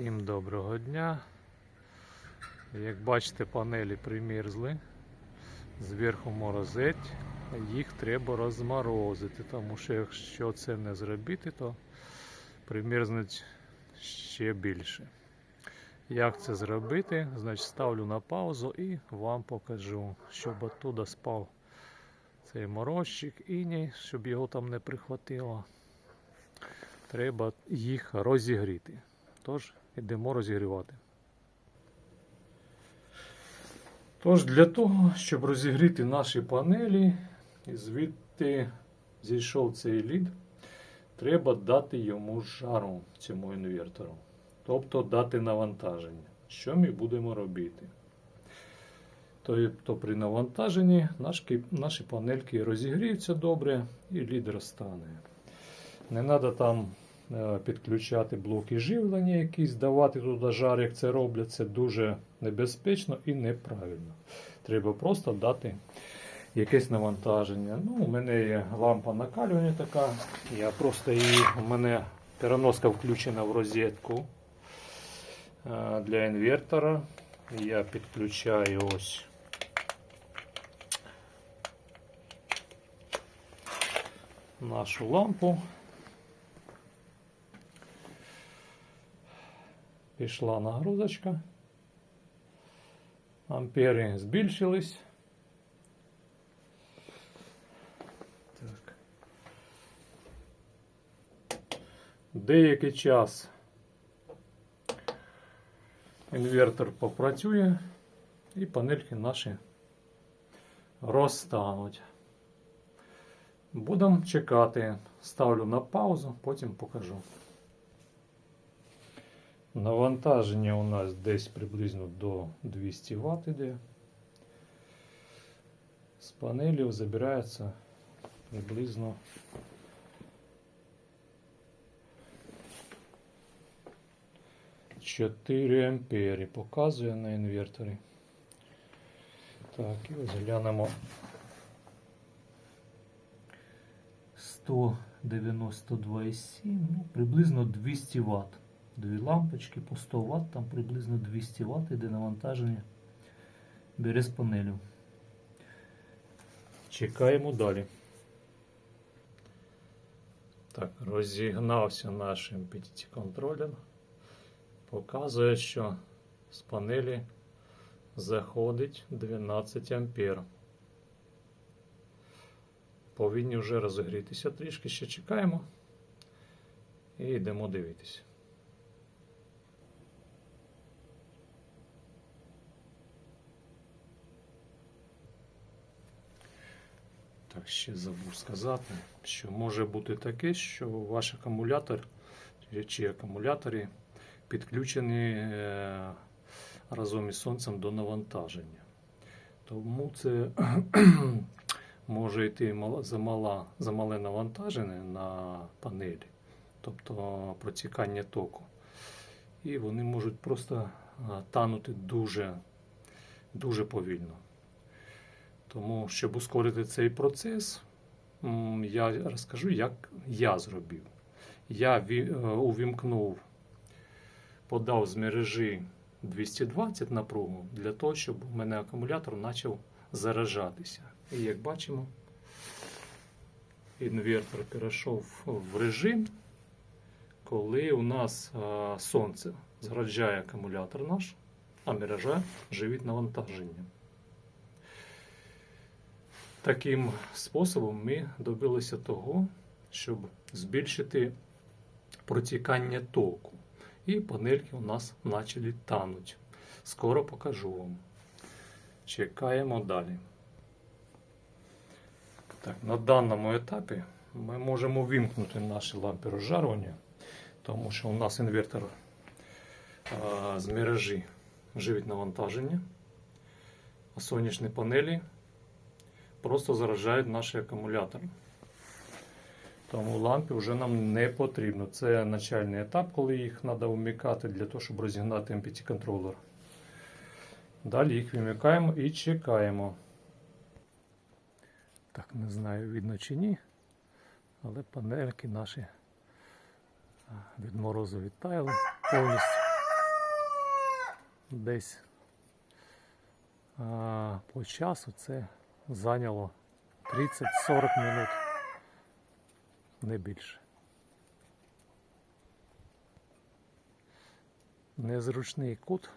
Всім доброго дня. Як бачите, панелі примерзли. Зверху морозить. Їх треба розморозити, тому що якщо це не зробити, то примерзнуть ще більше. Як це зробити? Значить ставлю на паузу і вам покажу, щоб оттуда спав цей морозчик іній, щоб його там не прихватило. Треба їх розігріти. Тож йдемо розігрівати. Тож для того, щоб розігріти наші панелі, і звідти зійшов цей лід, треба дати йому жару цьому інвертору. Тобто дати навантаження. Що ми будемо робити? Тобто при навантаженні наші, наші панельки розігріються добре і лід розтане. Не треба там підключати блоки живлення, якісь давати туди жар, як це роблять. Це дуже небезпечно і неправильно. Треба просто дати якесь навантаження. Ну, У мене є лампа накалювання така. Я просто її, у мене переноска включена в розетку е, для інвертора. Я підключаю ось. Нашу лампу. Пішла нагрузочка. Ампери збільшились. Так. Деякий час інвертор попрацює і панельки наші розтануть. Будемо чекати. Ставлю на паузу, потім покажу. Навантаження у нас десь приблизно до 200 Вт іде. З панелів забирається приблизно Чотири ампери показує на інверторі. Так, і ось глянемо 192,7, ну, приблизно 200 Вт. Дві лампочки по 100 Вт, там приблизно 200 Вт іде навантаження. Бере з панелю. Чекаємо далі. Так, розігнався наш MPTT контролер. Показує, що з панелі заходить 12 ампер. Повинні вже розігрітися трішки, ще чекаємо і йдемо дивитися. Так, ще забув сказати, що може бути таке, що ваш акумулятор чи акумулятори підключені е, разом із сонцем до навантаження. Тому це може йти мала- замала, замале навантаження на панелі, тобто протікання току. І вони можуть просто танути дуже, дуже повільно. Тому, щоб ускорити цей процес, я розкажу, як я зробив. Я е, увімкнув, подав з мережі 220 напругу для того, щоб у мене акумулятор почав заражатися. І як бачимо, інвертор перейшов в режим, коли у нас сонце заряджає акумулятор наш, а мережа живить навантаження. Таким способом ми добилися того, щоб збільшити протікання току. І панельки у нас почали тануть. Скоро покажу вам. Чекаємо далі. Так, на даному етапі ми можемо вимкнути наші лампи розжарювання, тому що у нас інвертор а, з мережі живить навантаження, а сонячні панелі просто заражають наші акумулятори. Тому лампи вже нам не потрібно. Це начальний етап, коли їх треба вмикати для того, щоб розігнати MPT контролер. Далі їх вимикаємо і чекаємо. Так, не знаю, видно чи ні, але панельки наші від морозу відтаяли повністю. десь а, по часу це зайняло 30-40 минут, не більше. Незручний кут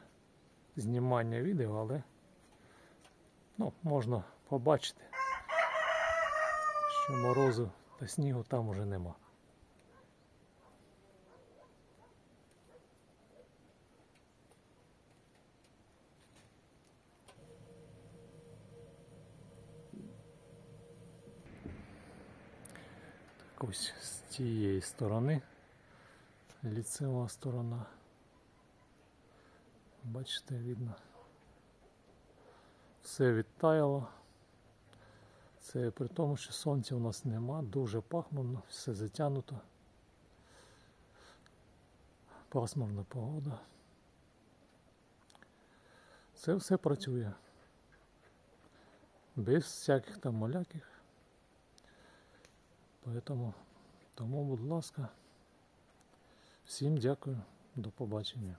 знімання відео, але ну, можна побачити, що морозу та снігу там уже нема. Ось з цієї сторони ліцева сторона. Бачите, видно. Все відтаяло. Це при тому, що сонця у нас нема, дуже пахмурно, все затягнуто. Пасмурна погода. Це все працює. Без всяких там маляких. Поэтому, тому, будь ласка, всім дякую, до побачення.